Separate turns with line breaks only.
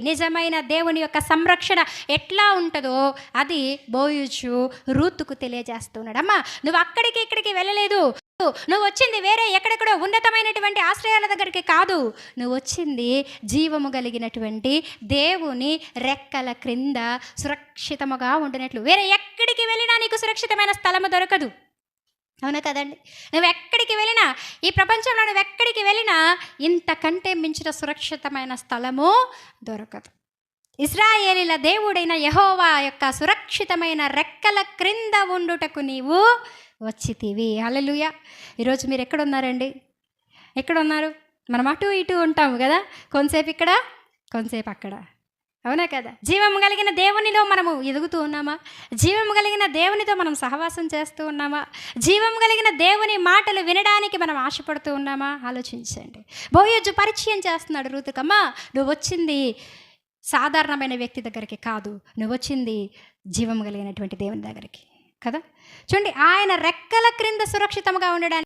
నిజమైన దేవుని యొక్క సంరక్షణ ఎట్లా ఉంటుందో అది బోయుచు రూతుకు తెలియజేస్తున్నాడమ్మా. నువ్వు అక్కడికి ఇక్కడికి వెళ్ళలేదు. నువ్వు వచ్చింది వేరే ఎక్కడెక్కడో ఉన్నతమైనటువంటి ఆశ్రయాల దగ్గరికి కాదు. నువ్వు వచ్చింది జీవము కలిగినటువంటి దేవుని రెక్కల క్రింద సురక్షితముగా ఉండినట్లు. వేరే ఎక్కడికి వెళ్ళినా నీకు సురక్షితమైన స్థలము దొరకదు. అవునా కదండి? నువ్వు ఎక్కడికి వెళ్ళినా ఈ ప్రపంచంలో నువ్వు ఎక్కడికి వెళ్ళినా ఇంతకంటే మించిన సురక్షితమైన స్థలము దొరకదు. ఇస్రాయేలీల దేవుడైన యహోవా యొక్క సురక్షితమైన రెక్కల క్రింద ఉండుటకు నీవు వచ్చితివి. అలలుయ ఈరోజు మీరు ఎక్కడున్నారండి? ఎక్కడున్నారు? మనం అటు ఇటు ఉంటాము కదా? కొంతసేపు ఇక్కడ కొంతసేపు అక్కడ. అవునా కదా? జీవం కలిగిన దేవునిలో మనము ఎదుగుతూ ఉన్నామా? జీవం కలిగిన దేవునితో మనం సహవాసం చేస్తూ ఉన్నామా? జీవం కలిగిన దేవుని మాటలు వినడానికి మనం ఆశపడుతూ ఉన్నామా? ఆలోచించండి. బోయజు పరిచయం చేస్తున్నాడు రూతుకమ్మా. నువ్వు వచ్చింది సాధారణమైన వ్యక్తి దగ్గరికి కాదు. నువ్వు వచ్చింది జీవం కలిగినటువంటి దేవుని దగ్గరికి. కదా? చూడండి ఆయన రెక్కల క్రింద సురక్షితంగా ఉండడానికి